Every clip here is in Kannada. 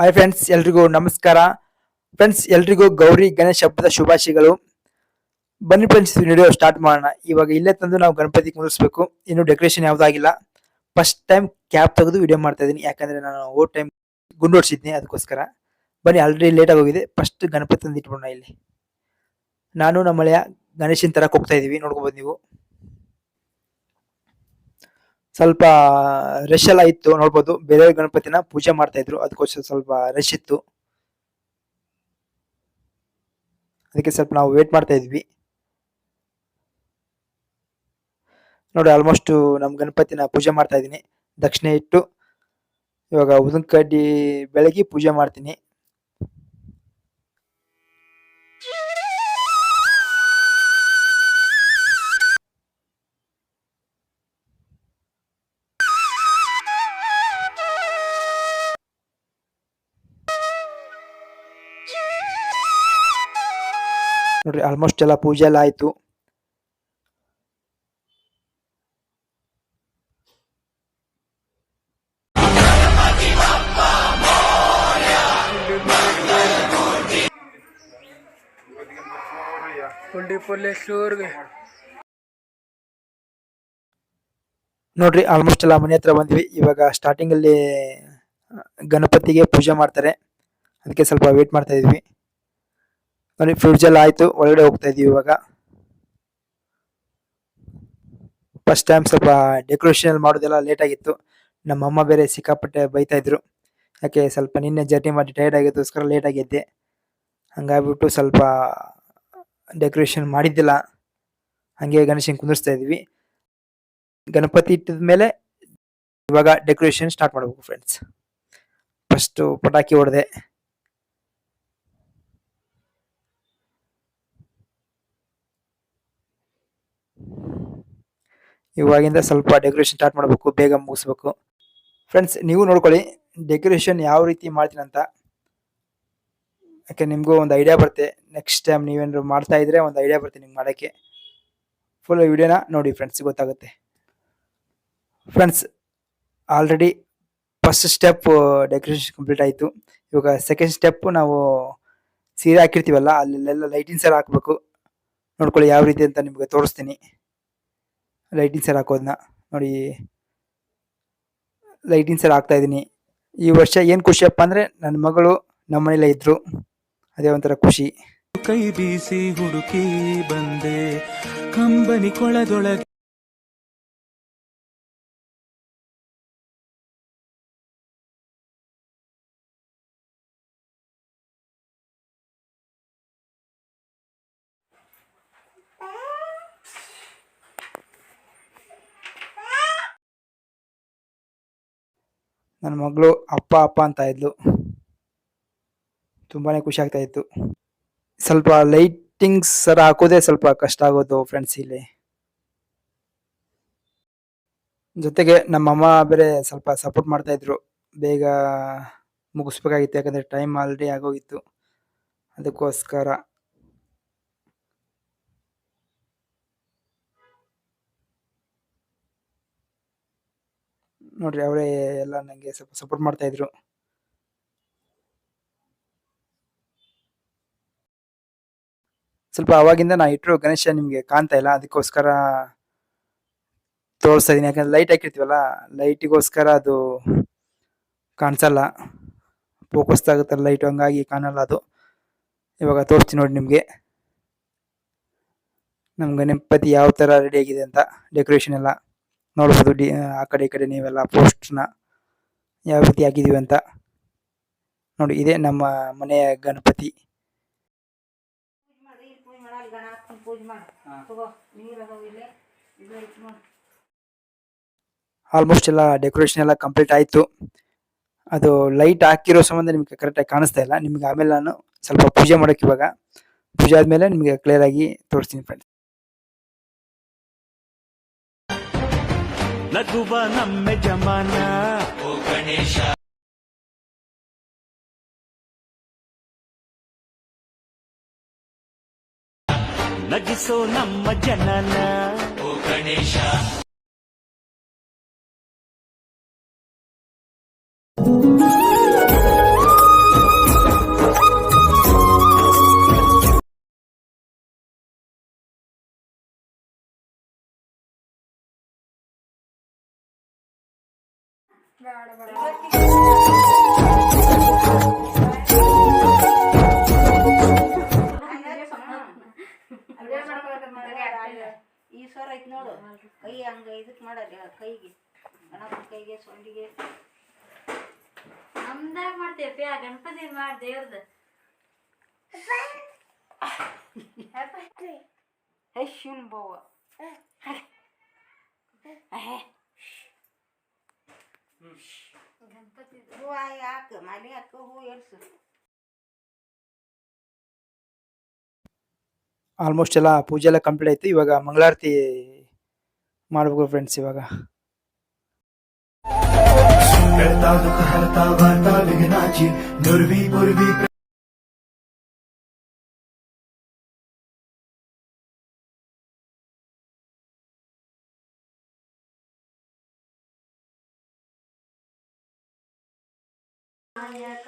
ಹಾಯ್ ಫ್ರೆಂಡ್ಸ್ ಎಲ್ರಿಗೂ ನಮಸ್ಕಾರ. ಫ್ರೆಂಡ್ಸ್ ಎಲ್ರಿಗೂ ಗೌರಿ ಗಣೇಶ ಹಬ್ಬದ ಶುಭಾಶಯಗಳು. ಬನ್ನಿ ಫ್ರೆಂಡ್ಸ್ ವಿಡಿಯೋ ಸ್ಟಾರ್ಟ್ ಮಾಡೋಣ. ಇವಾಗ ಇಲ್ಲೇ ತಂದು ನಾವು ಗಣಪತಿ ಮುಗಿಸ್ಬೇಕು. ಇನ್ನು ಡೆಕೋರೇಷನ್ ಯಾವುದಾಗಿಲ್ಲ ಫಸ್ಟ್ ಟೈಮ್ ಕ್ಯಾಪ್ ತೆಗೆದು ವಿಡಿಯೋ ಮಾಡ್ತಾ ಇದ್ದೀನಿ. ಯಾಕಂದ್ರೆ ನಾನು ಓ ಟೈಮ್ ಗುಂಡು ಹೊಡ್ಸಿದ್ನಿ, ಅದಕ್ಕೋಸ್ಕರ. ಬನ್ನಿ ಆಲ್ರೆಡಿ ಲೇಟ್ ಆಗೋಗಿದೆ. ಫಸ್ಟ್ ಗಣಪತಿ ತಂದು ಇಟ್ಬಿಡೋಣ ಇಲ್ಲಿ. ನಾನು ನಮ್ಮಳೆಯ ಗಣೇಶನ ತರಕ್ಕೆ ಹೋಗ್ತಾ ಇದೀವಿ. ನೋಡ್ಕೋಬೋದು ನೀವು. ಸ್ವಲ್ಪ ರಶ್ ಎಲ್ಲ ಇತ್ತು ನೋಡ್ಬೋದು. ಬೇರೆ ಗಣಪತಿನ ಪೂಜೆ ಮಾಡ್ತಾ ಇದ್ರು. ಅದಕ್ಕೋಸ್ಕರ ಸ್ವಲ್ಪ ರಶ್ ಇತ್ತು. ಅದಕ್ಕೆ ಸ್ವಲ್ಪ ನಾವು ವೇಟ್ ಮಾಡ್ತಾ ಇದ್ವಿ. ನೋಡಿ ಆಲ್ಮೋಸ್ಟ್ ನಮ್ಮ ಗಣಪತಿನ ಪೂಜೆ ಮಾಡ್ತಾ ಇದ್ದೀನಿ. ದಕ್ಷಿಣೆ ಇಟ್ಟು ಇವಾಗ ಉದಿನ ಕಡ್ಡಿ ಬೆಳಗ್ಗೆ ಪೂಜೆ ಮಾಡ್ತೀನಿ. ನೋಡ್ರಿ ಆಲ್ಮೋಸ್ಟ್ ಎಲ್ಲ ಪೂಜೆ ಎಲ್ಲ ಆಯಿತು. ನೋಡ್ರಿ ಆಲ್ಮೋಸ್ಟ್ ಎಲ್ಲ ಮನೆ ಹತ್ರ ಬಂದ್ವಿ. ಇವಾಗ ಸ್ಟಾರ್ಟಿಂಗ್ ಅಲ್ಲಿ ಗಣಪತಿಗೆ ಪೂಜೆ ಮಾಡ್ತಾರೆ. ಅದಕ್ಕೆ ಸ್ವಲ್ಪ ವೇಟ್ ಮಾಡ್ತಾ ಇದ್ವಿ. ನೋಡಿ ಫ್ರಿಡ್ಜ್ ಎಲ್ಲ ಆಯ್ತು, ಒಳಗಡೆ ಹೋಗ್ತಾ ಇದೀವಿ ಇವಾಗ. ಫಸ್ಟ್ ಟೈಮ್ ಸ್ವಲ್ಪ ಡೆಕೋರೇಷನ್ ಮಾಡೋದೆಲ್ಲ ಲೇಟ್ ಆಗಿತ್ತು. ನಮ್ಮ ಅಮ್ಮ ಬೇರೆ ಸಿಕ್ಕಾಪಟ್ಟೆ ಬೈತಾ ಇದ್ರು. ಯಾಕೆ, ಸ್ವಲ್ಪ ನಿನ್ನೆ ಜರ್ನಿ ಮಾಡಿ ಟೈರ್ಡ್ ಆಗಿದ್ದೋಸ್ಕರ ಲೇಟ್ ಆಗಿದ್ದೆ. ಹಂಗಾಗ್ಬಿಟ್ಟು ಸ್ವಲ್ಪ ಡೆಕೋರೇಷನ್ ಮಾಡಿದ್ದಿಲ್ಲ. ಹಂಗೆ ಗಣೇಶನ್ ಕುಂದಿರ್ಸ್ತಾ ಇದೀವಿ. ಗಣಪತಿ ಇಟ್ಟಿದ ಮೇಲೆ ಇವಾಗ ಡೆಕೋರೇಷನ್ ಸ್ಟಾರ್ಟ್ ಮಾಡಬೇಕು ಫ್ರೆಂಡ್ಸ್ ಫಸ್ಟ್ ಪಟಾಕಿ ಹೊಡೆದೆ. ಇವಾಗಿಂದ ಸ್ವಲ್ಪ ಡೆಕೋರೇಷನ್ ಸ್ಟಾರ್ಟ್ ಮಾಡಬೇಕು, ಬೇಗ ಮುಗಿಸ್ಬೇಕು. ಫ್ರೆಂಡ್ಸ್ ನೀವು ನೋಡ್ಕೊಳ್ಳಿ ಡೆಕೋರೇಷನ್ ಯಾವ ರೀತಿ ಮಾಡ್ತೀನಿ ಅಂತ. ಯಾಕೆ, ನಿಮಗೂ ಒಂದು ಐಡಿಯಾ ಬರುತ್ತೆ. ನೆಕ್ಸ್ಟ್ ಟೈಮ್ ನೀವೇನಾದ್ರು ಮಾಡ್ತಾ ಇದ್ರೆ ಒಂದು ಐಡಿಯಾ ಬರುತ್ತೆ ನಿಮ್ಗೆ ಮಾಡೋಕ್ಕೆ. ಫುಲ್ ವಿಡಿಯೋನ ನೋಡಿ ಫ್ರೆಂಡ್ಸ್ ಗೊತ್ತಾಗುತ್ತೆ. Friends already first step decoration complete ಆಯಿತು. ಇವಾಗ ಸೆಕೆಂಡ್ ಸ್ಟೆಪ್ ನಾವು ಸೀರೆ ಹಾಕಿರ್ತೀವಲ್ಲ, ಅಲ್ಲೆಲ್ಲ ಲೈಟಿಂಗ್ಸ್ ಎಲ್ಲ ಹಾಕಬೇಕು. ನೋಡ್ಕೊಳ್ಳಿ ಯಾವ ರೀತಿ ಅಂತ ನಿಮಗೆ ತೋರಿಸ್ತೀನಿ. ಲೈಟಿಂಗ್ಸ್ ಸೆಲ್ ಹಾಕೋದನ್ನ ನೋಡಿ. ಲೈಟಿಂಗ್ಸ್ ಸೆಲ್ ಹಾಕ್ತಾ ಇದ್ದೀನಿ. ಈ ವರ್ಷ ಏನು ಖುಷಿಯಪ್ಪ ಅಂದರೆ ನನ್ನ ಮಗಳು ನಮ್ಮ ಮನೇಲೇ ಇದ್ದರು ಅದೇ ಒಂಥರ ಖುಷಿ. ಕೈ ಬೀಸಿ ಹುಡುಕಿ ಬಂದೆ. ಕಂಬನಿ ಕೊಳದೊಳಗೆ ನನ್ನ ಮಗಳು ಅಪ್ಪ ಅಪ್ಪ ಅಂತ ಇದ್ಲು. ತುಂಬಾ ಖುಷಿ ಆಗ್ತಾ ಇತ್ತು. ಸ್ವಲ್ಪ ಲೈಟಿಂಗ್ಸ್ ಸರ ಹಾಕೋದೇ ಸ್ವಲ್ಪ ಕಷ್ಟ ಆಗೋದು ಫ್ರೆಂಡ್ಸ್ ಇಲ್ಲಿ. ಜೊತೆಗೆ ನಮ್ಮಮ್ಮ ಬೇರೆ ಸ್ವಲ್ಪ ಸಪೋರ್ಟ್ ಮಾಡ್ತಾ ಇದ್ರು. ಬೇಗ ಮುಗಿಸ್ಬೇಕಾಗಿತ್ತು, ಯಾಕಂದ್ರೆ ಟೈಮ್ ಆಲ್ರೆಡಿ ಆಗೋಗಿತ್ತು. ಅದಕ್ಕೋಸ್ಕರ. ನೋಡ್ರಿ ಅವರೇ ಎಲ್ಲ ನಂಗೆ ಸ್ವಲ್ಪ ಸಪೋರ್ಟ್ ಮಾಡ್ತಾ ಇದ್ರು. ಸ್ವಲ್ಪ ಅವಾಗಿಂದ ನಾ ಇಟ್ಟರು ಗಣೇಶ ನಿಮಗೆ ಕಾಣ್ತಾ ಇಲ್ಲ, ಅದಕ್ಕೋಸ್ಕರ ತೋರಿಸ್ತಾ ಇದೀನಿ. ಯಾಕಂದ್ರೆ ಲೈಟ್ ಹಾಕಿರ್ತೀವಲ್ಲ ಲೈಟಿಗೋಸ್ಕರ ಅದು ಕಾಣಿಸಲ್ಲ. ಫೋಕಸ್ ಆಗುತ್ತೆ ಲೈಟ್ ಹಂಗಾಗಿ ಕಾಣಲ್ಲ ಅದು. ಇವಾಗ ತೋರಿಸ್ತೀನಿ ನೋಡಿ ನಿಮಗೆ. ನಮ್ಮ ಗಣಪತಿ ಯಾವ ಥರ ರೆಡಿ ಆಗಿದೆ ಅಂತ ಡೆಕೋರೇಷನ್ ಎಲ್ಲ. ನೋಡ್ಬೋದು ಡಿ, ಆ ಕಡೆ ಈ ಕಡೆ ನೀವೆಲ್ಲ ಪೋಸ್ಟ್ನ ಯಾವ ರೀತಿ ಆಗಿದ್ದೀವಿ ಅಂತ. ನೋಡಿ, ಇದೇ ನಮ್ಮ ಮನೆಯ ಗಣಪತಿ. ಆಲ್ಮೋಸ್ಟ್ ಎಲ್ಲ ಡೆಕೋರೇಷನ್ ಎಲ್ಲ ಕಂಪ್ಲೀಟ್ ಆಯಿತು. ಅದು ಲೈಟ್ ಹಾಕಿರೋ ಸಂಬಂಧ ನಿಮಗೆ ಕರೆಕ್ಟಾಗಿ ಕಾಣಿಸ್ತಾ ಇಲ್ಲ. ನಿಮ್ಗೆ ಆಮೇಲೆ ನಾನು ಸ್ವಲ್ಪ ಪೂಜೆ ಮಾಡೋಕೆ ಇವಾಗ. ಪೂಜೆ ಆದಮೇಲೆ ನಿಮಗೆ ಕ್ಲಿಯರ್ ಆಗಿ ತೋರಿಸ್ತೀನಿ ಫ್ರೆಂಡ್ಸ್ ನಗುವ ನಮ್ಮ ಜಮಾನ ನಗಿಸೋ ನಮ್ಮ ಜನನ ಈ ಸ್ವರ ಐತ್ ನೋಡು ಕೈ ಹಂಗ ಇದಕ್ ಮಾಡಲ್ಲ ಕೈಗೆ ಗಣಪನ ಕೈಗೆ ಸೊಂಡಿಗೆ ನಮ್ದಾಗ ಮಾಡ್ತೇವೆ ಆ ಗಣಪತಿ ಮಾಡಿ ಹೇ ಶಿವನ್ ಬೋವ ಹೂ ಗಣಪತಿ ಹೂವು ಹಾಕ ಮನೆ ಹಾಕ ಹೂವು ಏರ್ಸು ಆಲ್ಮೋಸ್ಟ್ ಎಲ್ಲ ಪೂಜೆ ಎಲ್ಲ ಕಂಪ್ಲೀಟ್ ಆಯ್ತು. ಇವಾಗ ಮಂಗಳಾರತಿ ಮಾಡ್ಬೇಕು ಫ್ರೆಂಡ್ಸ್ ಇವಾಗ. ಪುರ್ವಿ नायक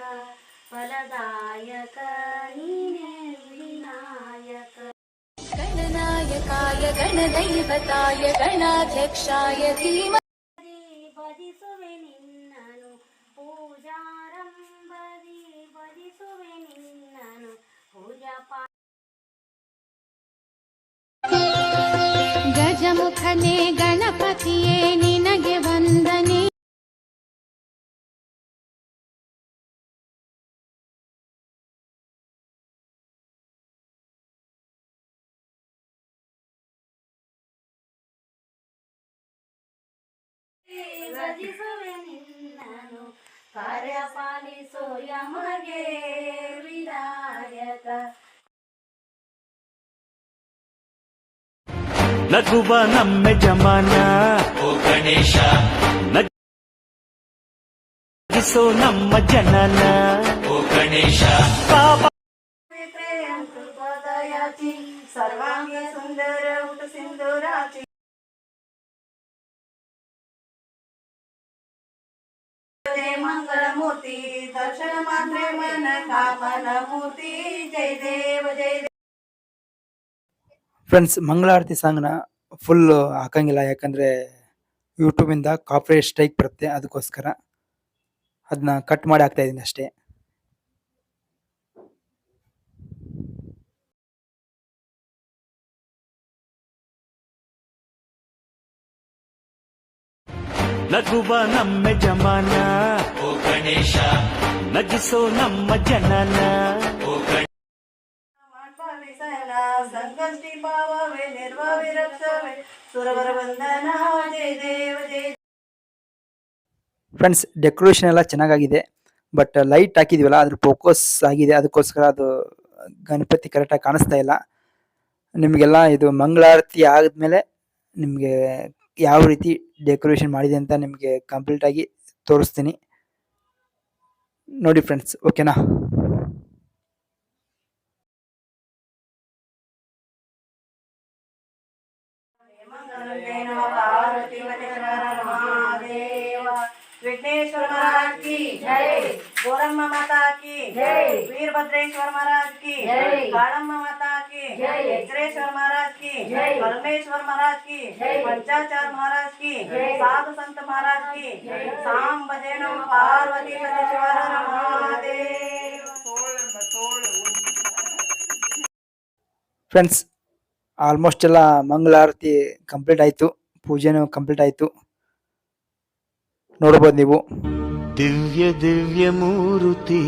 फलदायक गणनायकाय गणदैवताय गणाध्यक्षाय देवनु पूजारम्भरेन् गजमुखले ಭಜಿಸುವೆ ನಿನ್ನನು ಕಾರ್ಯ ಪಾಲಿಸೋ ಯಮಗೆ ವಿನಾಯಕ. ನಗುವ ನಮ್ಮ ಜಮಾನ ಓ ಗಣೇಶ. ನಗಿಸೋ ನಮ್ಮ ಜನನ. ಓ ಗಣೇಶ. ಸರ್ವಾಂಗ ಸುಂದರ ಊಟ ಸಿಂಧೂರಾಚಿ ಮಂಗಳ ಮೂರ್ತಿ ದರ್ಶನ ಮಾತ್ರ ಮನ ಕಾಮನ ಮೂರ್ತಿ ಜಯ ದೇವ ದೇವ. ಫ್ರೆಂಡ್ಸ್ ಮಂಗಳಾರತಿ ಸಾಂಗ್ನ ಫುಲ್ ಹಾಕಂಗಿಲ್ಲ, ಯಾಕಂದರೆ ಯೂಟ್ಯೂಬಿಂದ ಕಾಪ್ರೇಟ್ ಸ್ಟ್ರೈಕ್ ಬರುತ್ತೆ, ಅದಕ್ಕೋಸ್ಕರ. ಅದನ್ನ ಕಟ್ ಮಾಡಿ ಹಾಕ್ತಾ ಇದ್ದೀನಿ ಅಷ್ಟೇ. ನಗುವ ನಮ್ಮ ಜಮಾನ ಓ ಗಣೇಶ. ನಗಿಸೋ ನಮ್ಮ ಜನನ. ಓ ಗಣೇಶ ಪಾಲಿಸನ ಸಂಕಷ್ಟಿ ಪಾವವೇ ನಿರ್ಭವಿರಕ್ಷವೇ ಸುರವರ ವಂದನ ಜಯ ದೇವ ಜಯ ಫ್ರೆಂಡ್ಸ್ ಡೆಕೋರೇಷನ್ ಎಲ್ಲ ಚೆನ್ನಾಗಾಗಿದೆ ಬಟ್ ಲೈಟ್ ಹಾಕಿದೀವಲ್ಲ ಅದ್ರ ಫೋಕಸ್ ಆಗಿದೆ ಅದಕ್ಕೋಸ್ಕರ ಅದು ಗಣಪತಿ ಕರೆಕ್ಟಾಗಿ ಕಾಣಿಸ್ತಾ ಇಲ್ಲ. ನಿಮಗೆಲ್ಲ ಇದು ಮಂಗಳಾರತಿ ಆದಮೇಲೆ ನಿಮಗೆ ಯಾವ ರೀತಿ ಡೆಕೋರೇಷನ್ ಮಾಡಿದೆ ಅಂತ ನಿಮಗೆ ಕಂಪ್ಲೀಟಾಗಿ ತೋರಿಸ್ತೀನಿ. ನೋಡಿ ಫ್ರೆಂಡ್ಸ್ ಓಕೆನಾ विघ्नेश्वर महाराज की जय गौरम्मा माता की जय वीरभद्रेश्वर महाराज की जय काळम्मा माता की जय यज्ञेश्वर महाराज की जय परमेश्वर महाराज की जय पंचाचार महाराज की जय साधु संत महाराज की जय साम भजे नम पार्वती पतेश्वर महादेव ಫ್ರೆಂಡ್ಸ್ ಆಲ್ಮೋಸ್ಟ್ ಎಲ್ಲ ಮಂಗಳಾರತಿ ಕಂಪ್ಲೀಟ್ ಆಯಿತು ಪೂಜೆನೂ ಕಂಪ್ಲೀಟ್ ಆಯಿತು ನೋಡ್ಬೋದು ನೀವು. ದಿವ್ಯ ದಿವ್ಯ ಮೂರುತಿ.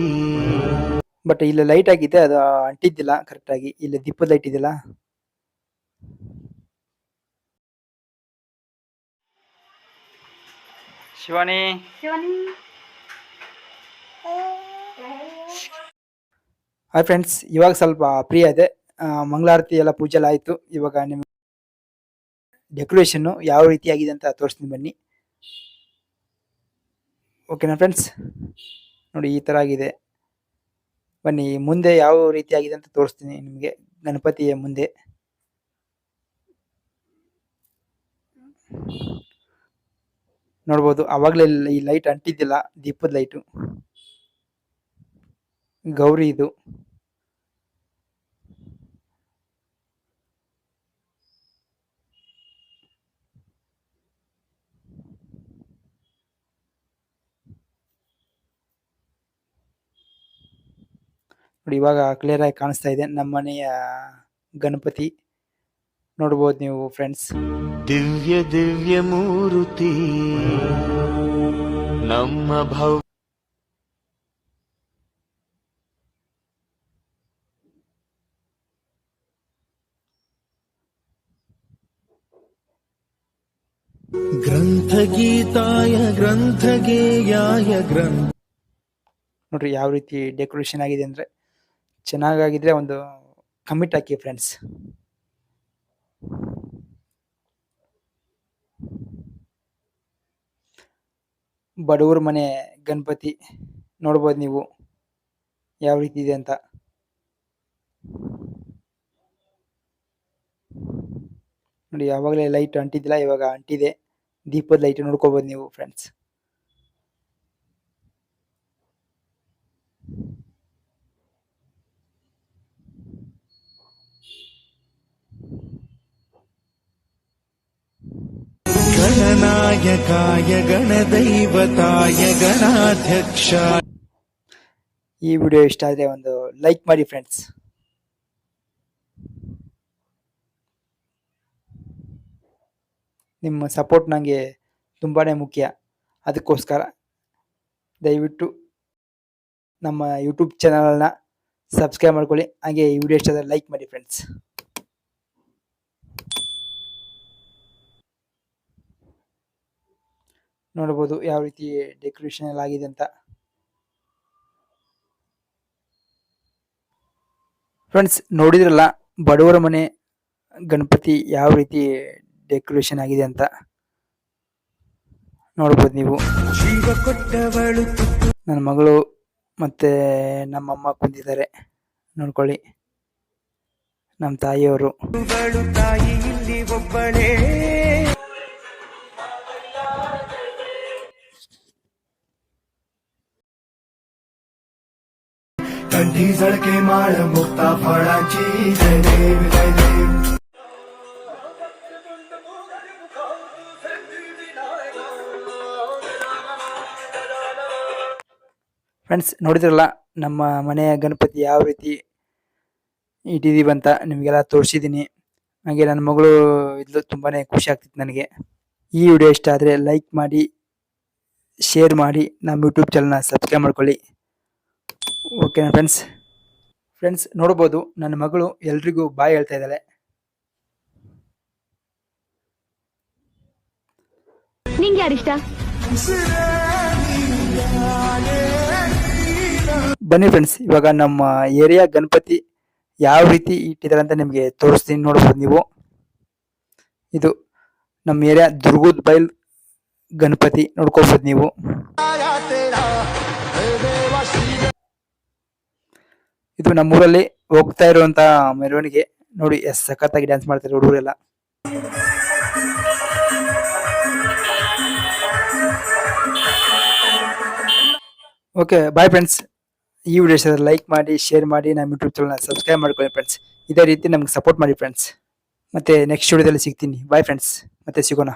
ಬಟ್ ಇಲ್ಲಿ ಲೈಟ್ ಆಗಿದೆ ಅದು ಅಂಟಿದ್ದಿಲ್ಲ ಕರೆಕ್ಟ್ ಆಗಿ. ಇಲ್ಲಿ ದೀಪದ ಲೈಟ್ ಇದೆಯಲ್ಲ? ಶಿವಾನಿ. ಹಾಯ್ ಫ್ರೆಂಡ್ಸ್ ಇವಾಗ ಸ್ವಲ್ಪ ಫ್ರೀ ಇದೆ. ಮಂಗಳಾರತಿ ಎಲ್ಲ ಪೂಜೆ ಎಲ್ಲ ಆಯಿತು. ಇವಾಗ ನಿಮ್ಮ ಡೆಕೋರೇಷನ್ನು ಯಾವ ರೀತಿ ಆಗಿದೆ ಅಂತ ತೋರಿಸ್ತೀನಿ ಬನ್ನಿ. ಓಕೆನಾ ಫ್ರೆಂಡ್ಸ್ ನೋಡಿ, ಈ ಥರ ಆಗಿದೆ. ಬನ್ನಿ, ಮುಂದೆ ಯಾವ ರೀತಿ ಆಗಿದೆ ಅಂತ ತೋರಿಸ್ತೀನಿ ನಿಮಗೆ. ಗಣಪತಿಯ ಮುಂದೆ. ನೋಡ್ಬೋದು, ಅವಾಗಲೇ ಈ ಲೈಟ್ ಅಂಟಿದ್ದಿಲ್ಲ, ದೀಪದ ಲೈಟು ಗೌರಿ ಇದು. ನೋಡಿ ಇವಾಗ ಕ್ಲಿಯರ್ ಆಗಿ ಕಾಣಿಸ್ತಾ ಇದೆ. ನಮ್ಮನೆಯ ಗಣಪತಿ. ನೋಡಬಹುದು ನೀವು ಫ್ರೆಂಡ್ಸ್ ದಿವ್ಯ ದಿವ್ಯ ಮೂರುತಿ. ನಮ್ಮ ಭವ ಗ್ರಂಥಗೀತಾಯ ಗ್ರಂಥಗೇಯಾಯ ಗ್ರಂಥ ನೋಡ್ರಿ ಯಾವ ರೀತಿ ಡೆಕೋರೇಷನ್ ಆಗಿದೆ ಅಂದ್ರೆ ಚೆನ್ನಾಗಾಗಿದ್ರೆ ಒಂದು ಕಮಿಟ್ ಹಾಕಿ ಫ್ರೆಂಡ್ಸ್ ಬಡವ್ರ ಮನೆ ಗಣಪತಿ ನೋಡ್ಬೋದು ನೀವು. ಯಾವ ರೀತಿ ಇದೆ ಅಂತ. ನೋಡಿ, ಯಾವಾಗಲೇ ಲೈಟ್ ಅಂಟಿದ್ದಿಲ್ಲ, ಇವಾಗ ಅಂಟಿದೆ. ದೀಪದ ಲೈಟ್ ನೋಡ್ಕೋಬೋದು ನೀವು ಫ್ರೆಂಡ್ಸ್ ಗಣದೈವತಾಯ ಗಣಾಧ್ಯಕ್ಷ. ಈ ವಿಡಿಯೋ ಇಷ್ಟ ಆದರೆ ಒಂದು ಲೈಕ್ ಮಾಡಿ ಫ್ರೆಂಡ್ಸ್ ನಿಮ್ಮ ಸಪೋರ್ಟ್ ನನಗೆ ತುಂಬಾನೇ ಮುಖ್ಯ. ಅದಕ್ಕೋಸ್ಕರ ದಯವಿಟ್ಟು ನಮ್ಮ ಯೂಟ್ಯೂಬ್ ಚಾನಲ್ನ ಸಬ್ಸ್ಕ್ರೈಬ್ ಮಾಡ್ಕೊಳ್ಳಿ. ಹಾಗೆ ಈ ವಿಡಿಯೋ ಇಷ್ಟ ಆದರೆ ಲೈಕ್ ಮಾಡಿ ಫ್ರೆಂಡ್ಸ್ ನೋಡ್ಬೋದು ಯಾವ ರೀತಿ ಡೆಕೋರೇಷನ್ ಎಲ್ಲ ಆಗಿದೆ ಅಂತ. ಫ್ರೆಂಡ್ಸ್ ನೋಡಿದ್ರಲ್ಲ ಬಡವರ ಮನೆ ಗಣಪತಿ ಯಾವ ರೀತಿ ಡೆಕೋರೇಷನ್ ಆಗಿದೆ ಅಂತ. ನೋಡ್ಬೋದು ನೀವು. ನನ್ನ ಮಗಳು ಮತ್ತೆ ನಮ್ಮಮ್ಮ ಕುಂತಿದ್ದಾರೆ. ನೋಡ್ಕೊಳ್ಳಿ. ನಮ್ಮ ತಾಯಿಯವರು. ಬಳು ತಾಯಿ ಇಲ್ಲಿ ಒಬ್ಬಳೇ कंठी झळके माळ मुक्ता फळाची जय देव जय देव ಫ್ರೆಂಡ್ಸ್ ನೋಡಿದ್ರಲ್ಲ ನಮ್ಮ ಮನೆಯ ಗಣಪತಿ ಯಾವ ರೀತಿ ಇಟ್ಟಿದ್ದೀವಿ ಅಂತ ನಿಮಗೆಲ್ಲ ತೋರಿಸಿದ್ದೀನಿ ಹಾಗೆ ನನ್ನ ಮಗಳು ಇದ್ಲು ತುಂಬಾ ಖುಷಿ ಆಗ್ತಿತ್ತು ನನಗೆ ಈ ವಿಡಿಯೋ ಇಷ್ಟ ಆದರೆ ಲೈಕ್ ಮಾಡಿ ಶೇರ್ ಮಾಡಿ ನಮ್ಮ ಯೂಟ್ಯೂಬ್ ಚಾನಲ್ನ ಸಬ್ಸ್ಕ್ರೈಬ್ ಮಾಡ್ಕೊಳ್ಳಿ ಓಕೆನಾ ಫ್ರೆಂಡ್ಸ್ ಫ್ರೆಂಡ್ಸ್ ನೋಡ್ಬೋದು ನನ್ನ ಮಗಳು ಎಲ್ರಿಗೂ ಬಾಯ್ ಹೇಳ್ತಾ ಇದ್ದಾಳೆ. ನಿಂಗೆ ಯಾರಿಷ್ಟ ಬನ್ನಿ ಫ್ರೆಂಡ್ಸ್ ಇವಾಗ ನಮ್ಮ ಏರಿಯಾ ಗಣಪತಿ ಯಾವ ರೀತಿ ಇಟ್ಟಿದ್ದಾರೆ ಅಂತ ನಿಮಗೆ ತೋರಿಸ್ತೀನಿ ನೋಡ್ಬೋದು ನೀವು. ಇದು ನಮ್ಮ ಏರಿಯಾ ದುರ್ಗದ ಬೈಲ್ ಗಣಪತಿ ನೋಡ್ಕೋಬೋದು ನೀವು. ನಮ್ಮೂರಲ್ಲಿ ಹೋಗ್ತಾ ಇರುವಂತ ಮೆರವಣಿಗೆ ನೋಡಿ ಎಷ್ಟು ಸಖತ್ತಾಗಿ ಡ್ಯಾನ್ಸ್ ಮಾಡ್ತಾರೆ ಹುಡುಗರೆಲ್ಲ. ಓಕೆ ಬಾಯ್ ಫ್ರೆಂಡ್ಸ್ ಈ ವಿಡಿಯೋ ಲೈಕ್ ಮಾಡಿ ಶೇರ್ ಮಾಡಿ, ನಮ್ಮ ಯೂಟ್ಯೂಬ್ ಚಾನಲ್ನ ಸಬ್ಸ್ಕ್ರೈಬ್ ಮಾಡ್ಕೊಳ್ಳಿ ಫ್ರೆಂಡ್ಸ್ ಇದೇ ರೀತಿ ನಮ್ಗೆ ಸಪೋರ್ಟ್ ಮಾಡಿ ಫ್ರೆಂಡ್ಸ್ ಮತ್ತೆ ನೆಕ್ಸ್ಟ್ ವಿಡಿಯೋದಲ್ಲಿ ಸಿಗ್ತೀನಿ. ಬಾಯ್ ಫ್ರೆಂಡ್ಸ್ ಮತ್ತೆ ಸಿಗೋಣ.